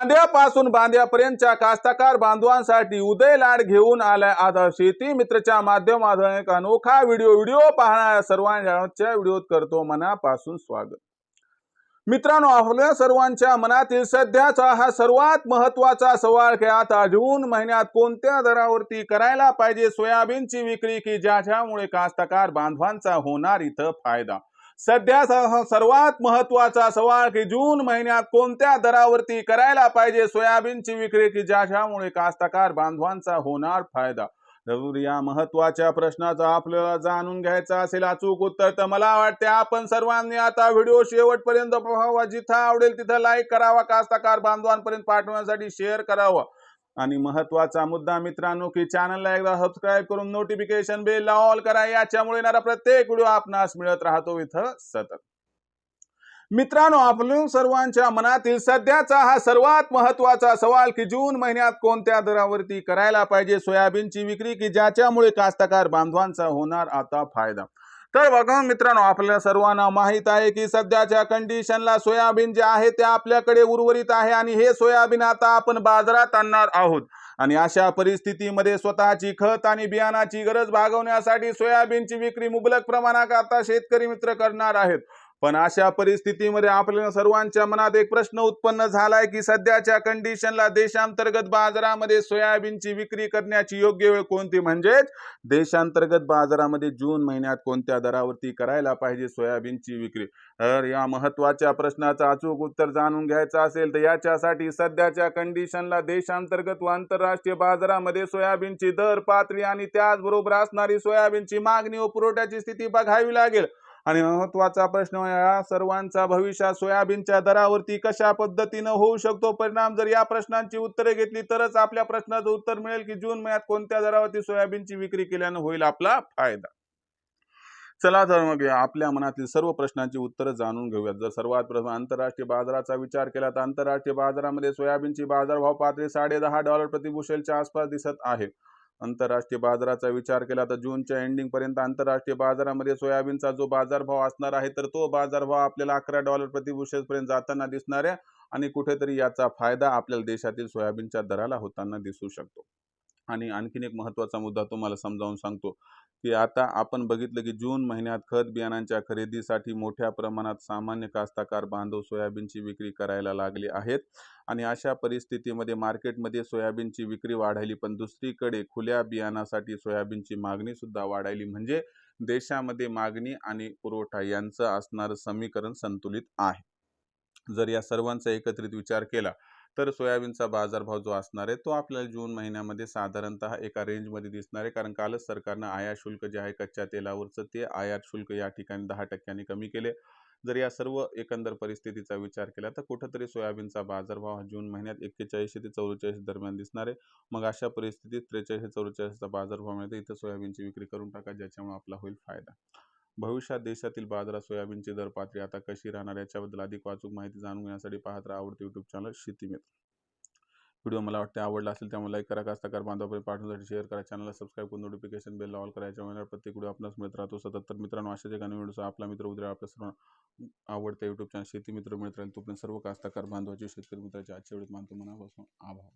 बांध्यापासून बांध्यापर्यंतच्या कास्तकार बांधवांसाठी उदय लाड घेऊन आलाय आता शेती मित्रच्या माध्यमातून एक अनोखा व्हिडिओ व्हिडिओ पाहणाऱ्या सर्वांच्या व्हिडिओत करतो मनापासून स्वागत. मित्रांनो आपल्या सर्वांच्या मनातील सध्याचा हा सर्वात महत्त्वाचा सवाल की आता जून महिन्यात कोणत्या दरावरती करायला पाहिजे? सोयाबीनची विक्री की ज्याच्यामुळे कास्तकार बांधवांचा होणार इथं फायदा? सध्या सर्वात महत्त्वाचा सवाल की जून महिन्यात कोणत्या दरावरती करायला पाहिजे? सोयाबीनची विक्री की ज्याच्यामुळे कास्तकार बांधवांचा होणार फायदा? जरूर या महत्त्वाच्या प्रश्नाचा आपल्याला जाणून घ्यायचा असेल अचूक उत्तर तर मला वाटते आपण सर्वांनी आता व्हिडिओ शेवटपर्यंत पाहावा. जिथं आवडेल तिथं लाईक करावा. कास्तकार बांधवांपर्यंत पाठवण्यासाठी शेअर करावा. आणि महत्त्वाचा मुद्दा मित्रांनो की चॅनलला एकदा सबस्क्राईब करून नोटिफिकेशन बेल ऑल करा. याच्यामुळे येणारा प्रत्येक व्हिडिओ आपणास मिळत राहतो इथं सतत. मित्रांनो आपल्या सर्वांच्या मनातील सध्याचा हा सर्वात महत्त्वाचा सवाल की जून महिन्यात कोणत्या दरावरती करायला पाहिजे? सोयाबीनची विक्री की ज्याच्यामुळे कास्तकार बांधवांचा होणार आता फायदा? तर बघा मित्रांनो आपल्या सर्वांना माहीत आहे की सध्याच्या कंडिशनला सोयाबीन जे आहे ते आपल्याकडे उर्वरित आहे आणि हे सोयाबीन आता आपण बाजारात आणणार आहोत. आणि अशा परिस्थितीमध्ये स्वतःची खत आणि बियाणाची गरज भागवण्यासाठी सोयाबीनची विक्री मुबलक प्रमाणात आता शेतकरी मित्र करणार आहेत. पण अशा परिस्थितीमध्ये आपल्या सर्वांच्या मनात एक प्रश्न उत्पन्न झालाय की सध्याच्या कंडिशनला देशांतर्गत बाजारामध्ये सोयाबीनची विक्री करण्याची योग्य वेळ कोणती? म्हणजेच देशांतर्गत बाजारामध्ये जून महिन्यात कोणत्या दरावरती करायला पाहिजे सोयाबीनची विक्री? तर या महत्त्वाच्या प्रश्नाचं अचूक उत्तर जाणून घ्यायचं असेल तर याच्यासाठी सध्याच्या कंडिशनला देशांतर्गत व आंतरराष्ट्रीय बाजारामध्ये सोयाबीनची दर पातळी आणि त्याचबरोबर असणारी सोयाबीनची मागणी व पुरवठ्याची स्थिती बघावी लागेल. आणि महत्त्वाचा प्रश्न म्हणजे या सर्वांचा भविष्यात सोयाबीनच्या दरावरती कशा पद्धतीनं होऊ शकतो? परिणाम जर या प्रश्नांची उत्तरे घेतली तरच आपल्या प्रश्नाचं उत्तर मिळेल की जून महिन्यात कोणत्या दरावरती सोयाबीनची विक्री केल्यानं होईल आपला फायदा? चला तर मग आपल्या मनातील सर्व प्रश्नांची उत्तरं जाणून घेऊयात. जर सर्वात प्रथम आंतरराष्ट्रीय बाजाराचा विचार केला तर आंतरराष्ट्रीय बाजारामध्ये सोयाबीनची बाजारभाव पातळी साडे दहा डॉलर प्रतिबुशेलच्या आसपास दिसत आहे. आंतरराष्ट्रीय बाजाराचा विचार केला तर जूनच्या एंडिंग पर्यंत आंतरराष्ट्रीय बाजारामध्ये सोयाबीनचा जो बाजारभाव असणार आहे तर तो बाजारभाव आपल्याला अकरा डॉलर प्रति बुशेल जाताना दिसणार आहे. आणि कुठेतरी याचा फायदा आपल्याला देशातील सोयाबीनच्या दराला होताना दिसू शकतो. आणि आणखीन एक महत्त्वाचा मुद्दा तुम्हाला समजावून सांगतो की आता आपण बघितलं की जून महिन्यात खत बियाणांच्या खरेदीसाठी मोठ्या प्रमाणात सामान्य कास्ताकार बांधव सोयाबीनची विक्री करायला लागले आहेत. आणि अशा परिस्थितीमध्ये मार्केटमध्ये सोयाबीनची विक्री वाढायली पण दुसरीकडे खुल्या बियाणासाठी सोयाबीनची मागणीसुद्धा वाढायली. म्हणजे देशामध्ये मागणी आणि पुरवठा यांचं असणारं समीकरण संतुलित आहे. जर या सर्वांचा एकत्रित विचार केला तर सोयाबीनचा बाजारभाव जो असणार आहे तो आपल्याला जून महिन्यामध्ये साधारणतः एका रेंजमध्ये दिसणार आहे. कारण कालच सरकारनं आयात शुल्क जे आहे कच्च्या तेलावरचं ते आयात शुल्क या ठिकाणी दहा टक्क्यांनी कमी केले. जर या सर्व एकंदर परिस्थितीचा विचार केला तर कुठंतरी सोयाबीनचा बाजारभाव हा जून महिन्यात एक्केचाळीसशे ते चौवेचाळीस दरम्यान दिसणार आहे. मग अशा परिस्थितीत त्रेचाळीस चौवेचाळीसचा बाजारभाव मिळतो इथं सोयाबीनची विक्री करून टाका ज्याच्यामुळे आपला होईल फायदा. भविष्यात देशातील बाजारात सोयाबीनची दर पातळी आता कशी राहणार याच्याबद्दल अधिक वाचूक माहिती जाणून घेण्यासाठी पाहत राहा आवडते यूट्यूब चॅनल शेतीमित्र व्हिडिओ मला वाटते आवडला असेल त्यामुळे लाईक करा कास्ताकार बांधवापर्यंत पाठवण्यासाठी शेअर करा. चॅनलला सबस्क्राईब करून नोटिफिकेशन बेल ऑल करायच्या वेळेला प्रत्येक व्हिडिओ आपणास मिळत राहतो. सतत तर मित्रांनो अशा एका व्हिडिओ आपला मित्र उद्या आपल्या सर्व आवडते यूट्यूब चॅनल शेती मित्र मिळत राहील तोपर्यंत सर्व कास्ताकार बांधवाचे शेतकरी मित्राचे आजच्या वेळेत मानतो मनापासून आभार.